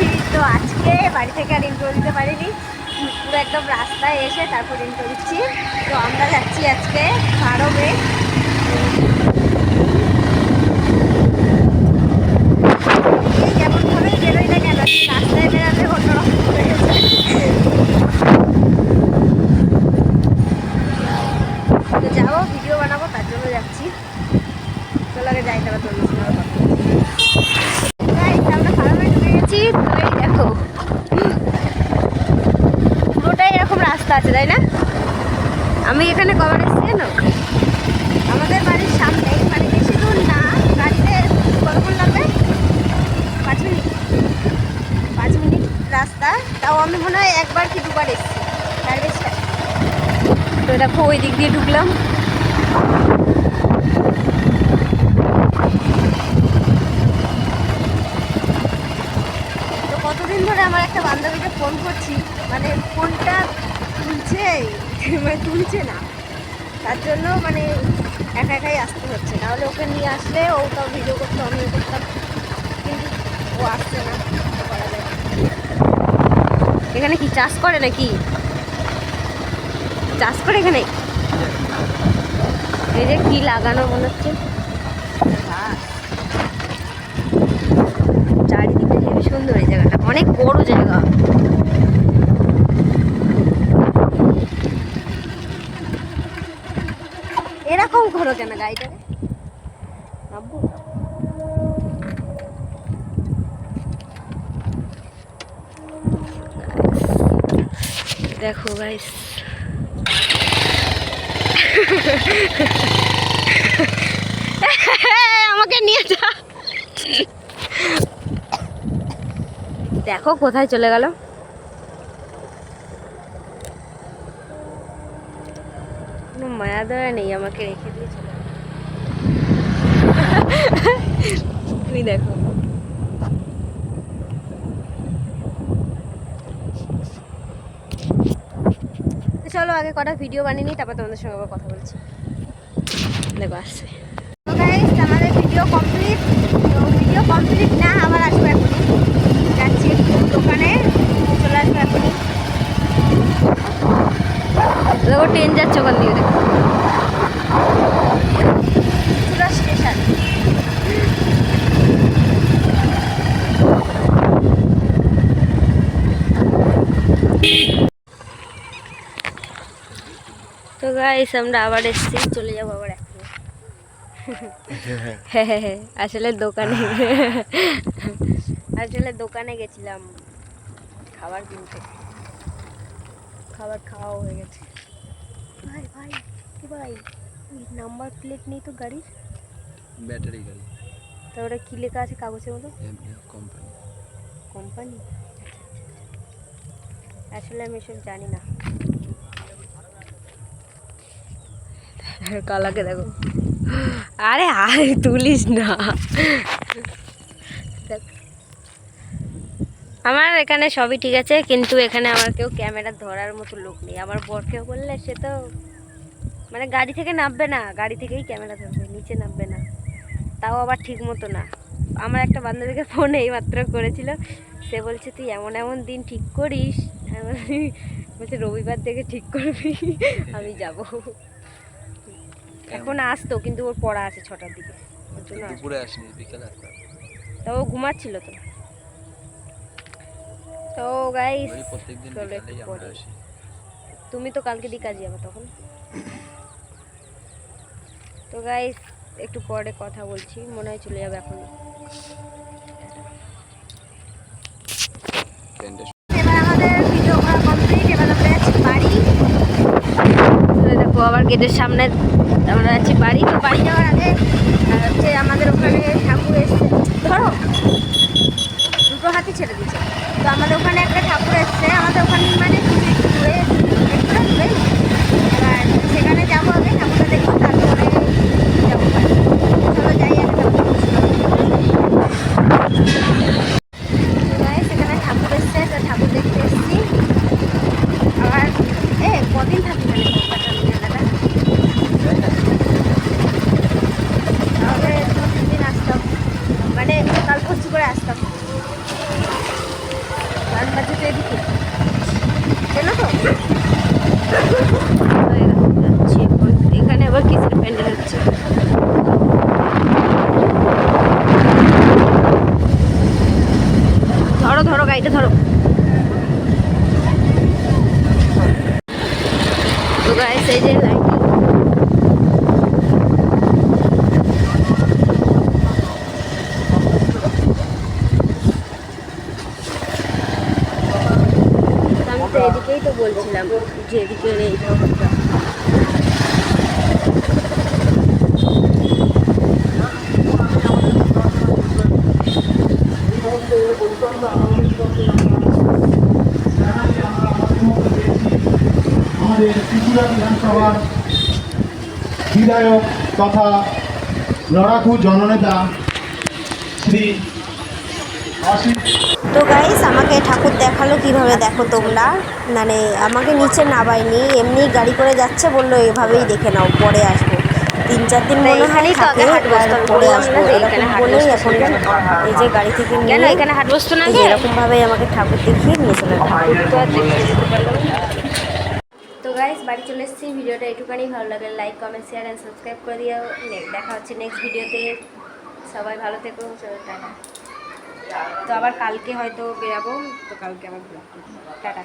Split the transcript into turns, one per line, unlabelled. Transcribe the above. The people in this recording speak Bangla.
যাচ্ছি তো আজকে বাড়ি থেকে আর ইন্ট্রো দিতে পারিনি। পুরো একদম রাস্তায় এসে তারপর ইন্ট্রো দিচ্ছি তো আমরা যাচ্ছি আজকে তো যাব ভিডিও বানাবো, তার জন্য যাচ্ছি। চলো আগে যাই তোর আবার কথা বলছি। Guys, আমরা ফার্মে ঢুকে গেছি তো এই দেখো পুরোটাই এরকম রাস্তা আছে, তাই না? আমি এখানে কবার এসেছি, জানো? আমাদের বাড়ির সামনে মানে বেশি দূর না, গাড়িতে কতক্ষণ লাগবে? পাঁচ মিনিট। পাঁচ মিনিট রাস্তা। তাও আমি মনে হয় একবার কি দুবার এসেছি, তার বেশি। তো দেখো, ওই দিক দিয়ে ঢুকলাম। কতদিন ধরে আমার একটা বান্ধবীকে ফোন করছি মানে ফোনটা তুলছে মানে তুলছে না। তার জন্য মানে একা একাই আসতে হচ্ছে। নাহলে ওকে নিয়ে আসলে ও তাও ভিডিও করতো, আমিও করতাম। কিন্তু ও আসছে না করা এখানে কি চাষ করে নাকি? চাষ করে এখানে? এই যে কি লাগানো মনে হচ্ছে। চারিদিকটা হেবি সুন্দর এই জায়গাটা। অনেক বড় জায়গা। এরকম করো কেন গাড়িটাকে? আব্বু দেখো গাইস আমাকে নিয়ে যা দেখো কোথায় চলে গেল। মায়া দয়া নেই, আমাকে রেখে দিয়ে চলে তুমি দেখো। চলো আগে কটা ভিডিও বানিয়ে নিই, তারপর তোমাদের সঙ্গে আবার কথা বলছি। দেখো, আসছে। আমাদের ভিডিও কমপ্লিট তো ভিডিও কমপ্লিট না আবার আসব এখনই যাচ্ছি একটু দোকানে চলে আসব এখনই দেখো ট্রেন যাচ্ছে ওখান দিয়ে দেখো চুরা স্টেশন তো গাইস আমরা আবার এসেছি চলে যাব আবার এখন আসলে দোকানে আসলে দোকানে গেছিলাম খাবার কিনতে। খাবার খাওয়াও হয়ে গেছে। ভাই ভাই কি ভাই? নাম্বার প্লেট নেই তো গাড়ির?
ব্যাটারি গাড়ি।
তা ওটা কি লেখা আছে কাগজের মতো
কোম্পানি
কোম্পানি আসলে আমি এসব জানি না। কালাকে দেখো। আরে আরে, তুলিস না। আমার এখানে সবই ঠিক আছে, কিন্তু এখানে আমার কেউ ক্যামেরা ধরার মতো লোক নেই। আমার বর বরকেও বললে সে তো মানে গাড়ি থেকে নামবে না, গাড়ি থেকেই ক্যামেরা ধরবে, নিচে নামবে না। তাও আবার ঠিক মতো না। আমার একটা বান্ধবীকে ফোন এইমাত্র করেছিল। সে বলছে, তুই এমন এমন দিন ঠিক করিস? বলছে, রবিবার থেকে ঠিক করবি, আমি যাব। এখন আসতো কিন্তু ওর পড়া আছে ছটার দিকে। ওর জন্য
দুপুরে আসনি বিকেলে হবে।
ও ঘুমাচ্ছিল তো। তো গাইস চলো একটু পরে। তুমি তো কালকে দিয়ে কাজে যাবে তখন। তো গাইস একটু পরে কথা বলছি মনে হয় চলে যাবে এখন। তো আবার গেটের সামনে আমরা যাচ্ছি বাড়ি, তো বাড়ি যাওয়ার আগে হচ্ছে আমাদের ওখানে ঠাকুর এসছে। ধরো, দুটো হাতি ছেড়ে দিয়েছে। তো আমাদের ওখানে একটা ঠাকুর এসছে, আমাদের ওখানে মানে দূরে, একটু দূরে এবার সেখানে যাব আগে ঠাকুরটা দেখব তারপরে যাব বাড়ি। চলো যাই আগে ঠাকুর সেখানে ঠাকুর এসছে তো ঠাকুর দেখতে এসেছি আবার এ কদিন থাকি মানে কলকাতার মেলাটা তাহলে দু তিন দিন আসতাম মানে কাল পরশু করে আসতাম গান বাজছে তো এদিকে চেনো তো এই দেখো, যাচ্ছি এখন। এখানে আবার কিসের প্যান্ডেল হচ্ছে ধরো ধরো গাড়িটা ধরো তো গাইস এই যে লাইটিং এদিকেই তো বলছিলাম যে এদিকে এই
ত্রিপুরা বিধানসভার বিধায়ক তথা লড়াকু জননেতা শ্রী
তো গাইস আমাকে ঠাকুর দেখাল কীভাবে দেখো তোমরা। মানে আমাকে নিচে নামায়নি এমনি গাড়ি করে যাচ্ছে বলল এভাবেই দেখে নাও পরে আসব। তিন চার দিন মনে হয় থাকে পরে আসব। এরকম বলেই এখন এই যে গাড়ি থেকে নিয়ে এখানে হাট বসতো না এরকম ভাবেই আমাকে ঠাকুর দেখিয়ে নিয়ে চলে ঠাকুর তো আর দেখতে যেতে পারলাম না। তো গাইস বাড়ি চলে এসেছি। ভিডিওটা একটুখানি ভালো লাগে like comment share and subscribe করে দিও। দেখা হচ্ছে নেক্সট ভিডিওতে সবাই ভালো থেকো টাটা। তো আবার কালকে হয়তো বেরাবো, তো কালকে আবার। টাটা।